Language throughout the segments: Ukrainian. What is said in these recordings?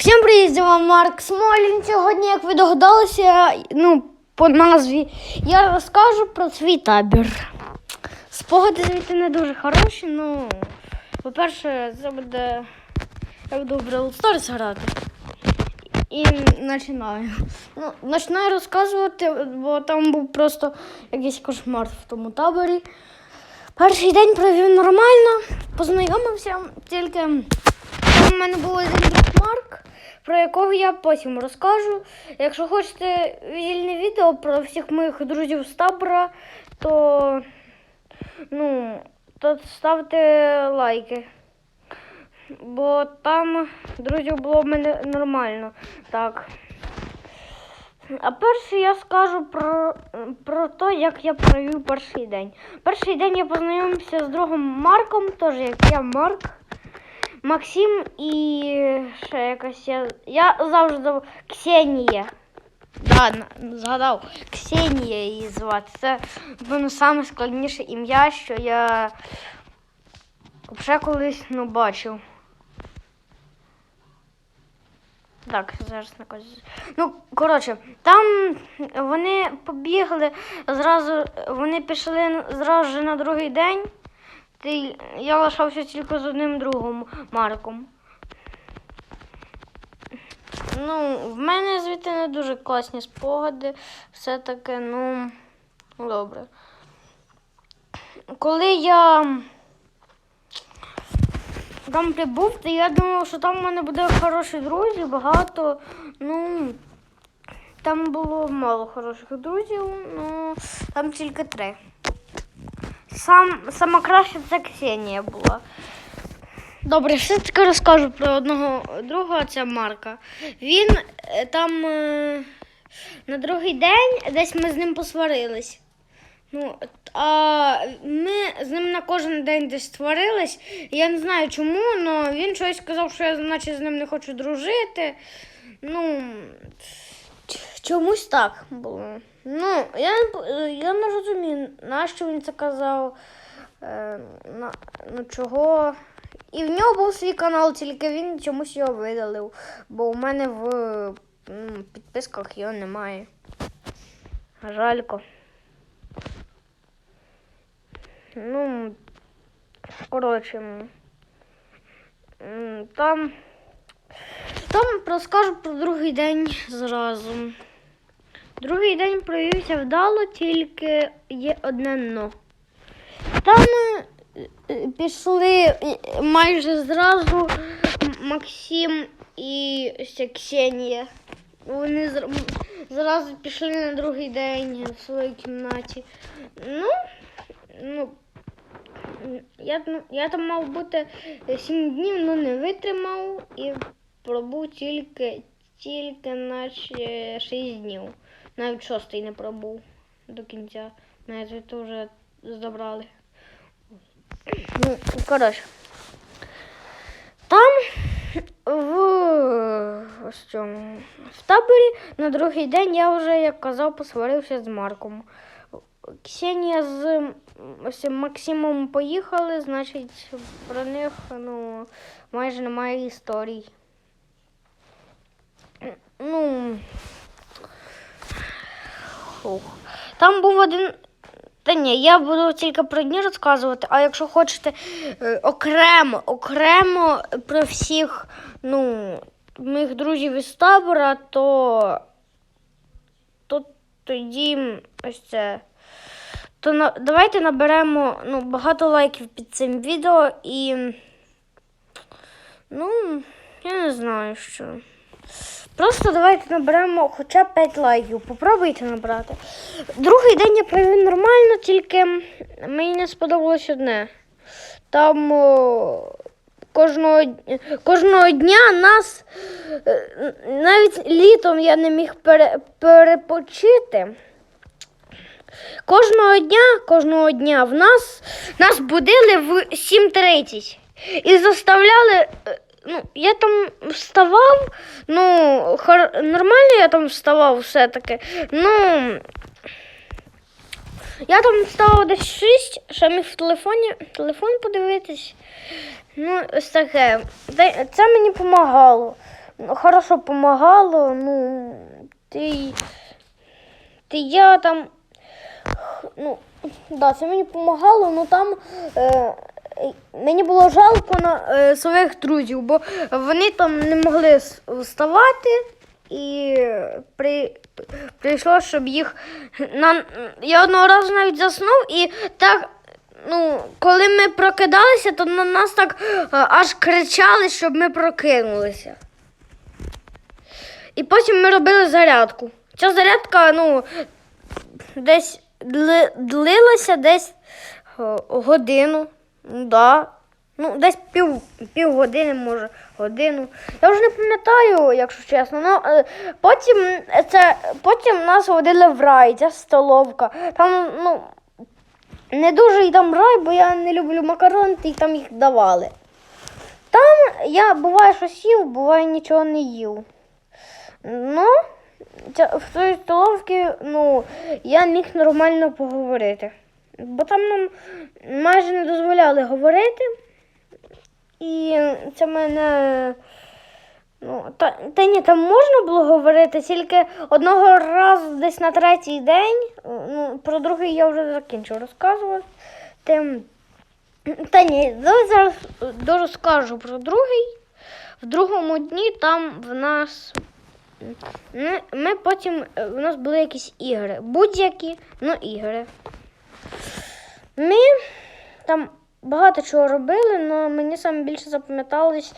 Всім привіт, з вами Марк Смолін. Сьогодні, як ви догадалися, ну, по назві, я розкажу про свій табір. Спогади звідти не дуже хороші, ну, по-перше, це буде. Я буду в Brawl Stars грати. І починаю. Ну, починаю розказувати, бо там був просто якийсь кошмар в тому таборі. Перший день провів нормально, познайомився, тільки у мене був один друг Марк, про якого я потім розкажу. Якщо хочете вільне відео про всіх моїх друзів з табора, то, ну, то ставте лайки. Бо там друзів було в мене нормально. Так. А перше я скажу про, про те, як я провів перший день. Перший день я познайомився з другом Марком, теж як я Марк. Максим і ще якась я. Я завжди Ксенія. Да, згадав. Ксенія її звати. Це воно саме складніше ім'я, що я вже колись ну, бачив. Так, зараз на когось. Ну, коротше, там вони побігли зразу, вони пішли зразу ж на другий день. Я лишався тільки з одним другом Марком. Ну, в мене звідти не дуже класні спогади. Все таки, ну, добре. Коли я там прибув, то я думав, що там в мене буде хороші друзі, багато. Ну, там було мало хороших друзів, ну там тільки три. Сам, сама це Ксенія була. Добре, все таки розкажу про одного друга, це Марка. Він е, там е, на другий день десь ми з ним посварились. Ну, а ми з ним на кожен день десь сварились. Я не знаю чому, але він щось сказав, що я наче з ним не хочу дружити. Ну, чомусь так було. Ну, я, е, я не розумію, нащо він це казав, е, на, ну чого. І в нього був свій канал, тільки він чомусь його видалив, бо у мене в м, підписках його немає. Жалько. Ну, коротше, там, там розкажу про другий день зразу. Другий день провівся вдало, тільки є одне но. Там е, пішли е, майже зразу Максим і Ксенія. Вони зразу пішли на другий день в своїй кімнаті. Ну, ну, я, ну, я там мав бути сім днів, але не витримав і пробув тільки, тільки наче 6 днів. Навіть шостий не пробув до кінця. Навіть це вже забрали. Ну, коротше. Там в, ось цьому, в таборі на другий день я вже, як казав, посварився з Марком. Ксенія з ось Максимом поїхали, значить, про них ну, майже немає історій. Ну. Фух. Там був один. Та ні, я буду тільки про дні розказувати, а якщо хочете е, окремо, окремо про всіх ну, моїх друзів із табора, то, то тоді ось це. То на, давайте наберемо ну, багато лайків під цим відео і. Ну, я не знаю що. Просто давайте наберемо хоча б 5 лайків. Попробуйте набрати. Другий день я провів нормально, тільки мені не сподобалось одне. Там о, кожного, кожного дня нас е, навіть літом я не міг пере, перепочити. Кожного дня, кожного дня в нас нас будили в 7.30 і заставляли. Ну, я там вставав, ну, хор... нормально я там вставав все-таки. Ну, я там вставав десь 6, ще міг в телефоні телефон подивитись. Ну, ось таке. Це мені допомагало. хорошо допомагало. Ну, ти, ти я там. Ну, да, це мені допомагало, ну там е, мені було жалко на е, своїх друзів, бо вони там не могли вставати і при, прийшло, щоб їх. На, я одного разу навіть заснув і так. Ну, коли ми прокидалися, то на нас так е, аж кричали, щоб ми прокинулися. І потім ми робили зарядку. Ця зарядка, ну, десь длилася десь е, годину. Да. Ну, десь пів, пів години, може, годину. Я вже не пам'ятаю, якщо чесно. Ну, е, потім, це, потім нас водили в рай, ця столовка. Там, ну, не дуже й там рай, бо я не люблю макарони, і там їх давали. Там я буває щось їв, буває нічого не їв. Ну, в той столовці, ну, я міг нормально поговорити. Бо там нам майже не дозволяли говорити. І це мене. Ну, та, та ні, там можна було говорити, тільки одного разу десь на третій день. Ну, про другий я вже закінчив розказувати. Тим, та ні, давай зараз дорозкажу про другий. В другому дні там в нас. Ми, потім у нас були якісь ігри. Будь-які, ну ігри. Ми там багато чого робили, але мені саме більше запам'яталось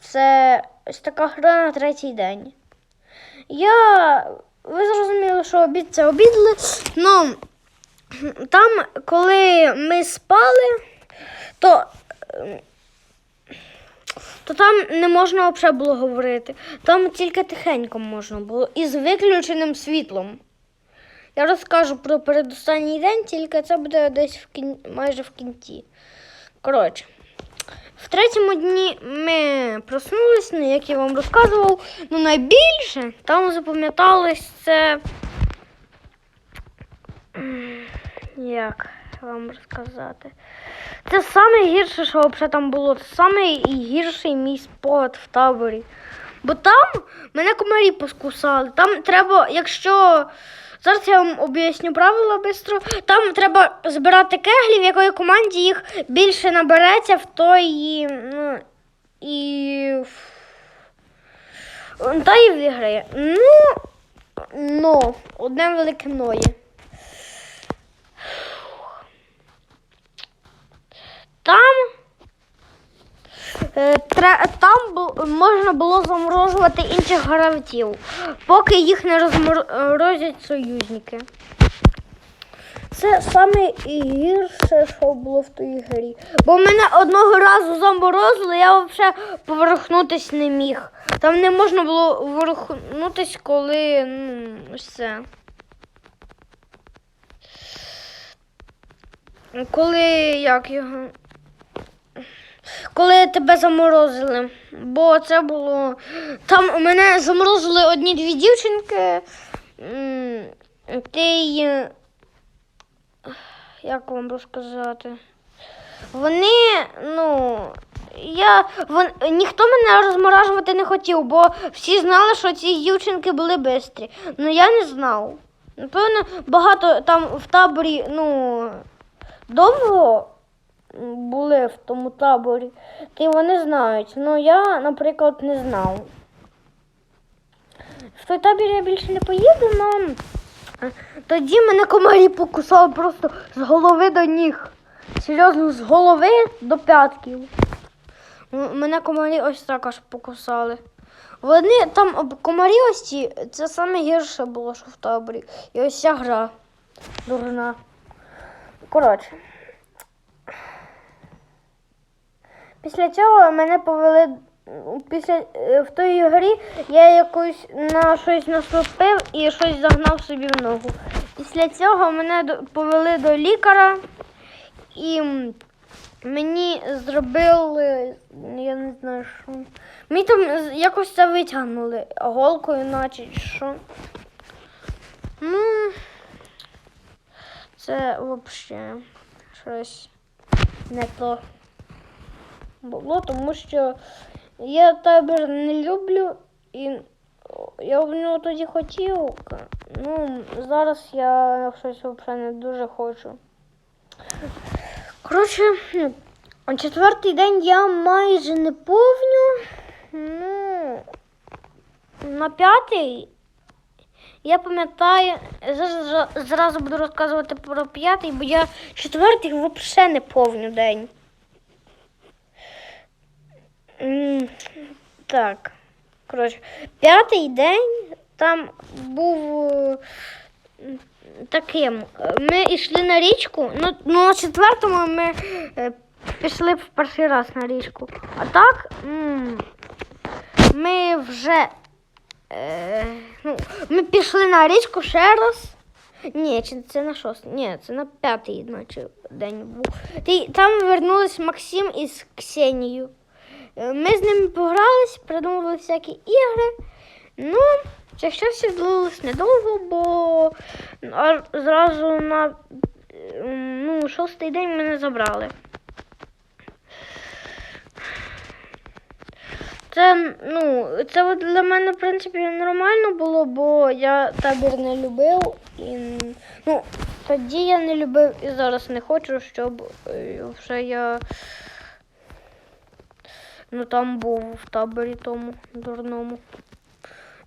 це ось така гра на третій день. Я. Ви зрозуміли, що обід це обідли. Ну, там, коли ми спали, то то там не можна взагалі було говорити. Там тільки тихенько можна було і з виключеним світлом. Я розкажу про передостанній день, тільки це буде десь в кін... майже в кінці. Коротше, в третьому дні ми проснулися, ну, як я вам розказував. Ну, найбільше там запам'яталось це. Як вам розказати? Це саме гірше, що взагалі там було. Це саме гірший мій спогад в таборі. Бо там мене комарі поскусали. Там треба, якщо. Зараз я вам об'ясню правила швидко. Там треба збирати кеглі, в якої команді їх більше набереться, в той. Ну, і. Та і виграє. Ну, ну, одне велике ноє. Там. е, тре- Там можна було заморожувати інших гравців, поки їх не розморозять союзники. Це саме гірше, що було в тій грі. Бо мене одного разу заморозили, я взагалі поверхнутись не міг. Там не можна було поверхнутись, коли ну, все. Коли як його. Коли тебе заморозили. Бо це було. Там мене заморозили одні-дві дівчинки. Ти. Як вам розказати? Вони, ну. Я, вон, ніхто мене розморажувати не хотів, бо всі знали, що ці дівчинки були бистрі. Ну я не знав. Напевно, багато там в таборі, ну, довго були в тому таборі, то вони знають. Ну я, наприклад, не знав. В той табір я більше не поїду, але тоді мене комарі покусали просто з голови до ніг. Серйозно, з голови до п'ятків. Мене комарі ось так аж покусали. Вони там об- комарі ось ці, це саме гірше було, що в таборі. І ось ця гра дурна. Коротше. Після цього мене повели. Після е, в тій грі я якось на щось наступив і щось загнав собі в ногу. Після цього мене повели до лікаря і мені зробили, я не знаю що. Мені там якось це витягнули голкою, наче що. Ну, це взагалі щось не то було, тому що я табір не люблю І я в нього тоді хотів. Ну, зараз я щось взагалі не дуже хочу. Коротше, четвертий день я майже не повню. Ну, на п'ятий я пам'ятаю, зразу буду розказувати про п'ятий, бо я четвертий взагалі не повню день. Так. Коротше, п'ятий день там був е, таким. Ми йшли на річку. Ну, ну на четвертому ми е, пішли в перший раз на річку. А так ми вже е, ну, ми пішли на річку ще раз. Ні, чи це на шостий? Ні, це на п'ятий, наче день був. Там вернулись Максим із Ксенією. Е, Ми з ними погрались, придумали всякі ігри. Ну, це щастя длилось недовго, бо зразу на ну, шостий день мене забрали. Це, ну, це для мене, в принципі, нормально було, бо я табір не любив. І, ну, тоді я не любив і зараз не хочу, щоб е, вже я ну, там був в таборі тому дурному.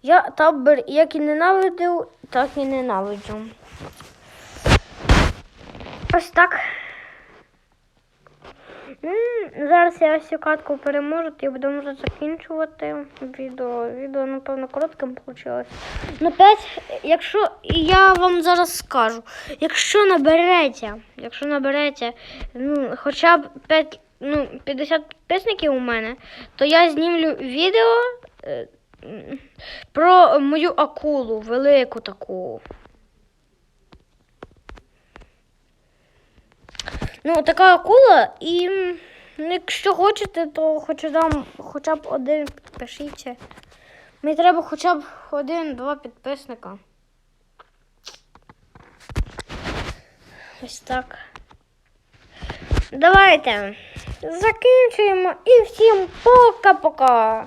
Я табір як і ненавидив, так і ненавиджу. Ось так. Зараз я ось катку переможу, і будемо вже закінчувати відео. Відео, напевно, коротким вийшло. Ну, 5, якщо я вам зараз скажу, якщо наберете, якщо наберете ну, хоча б 5, ну, 50 підписників у мене, то я знімлю відео е, про мою акулу, велику таку. Ну, така акула, і ну, якщо хочете, то хоча, дам, хоча б один підпишіться. Мені треба хоча б один-два підписника. Ось так. Давайте закінчуємо і всім пока-пока.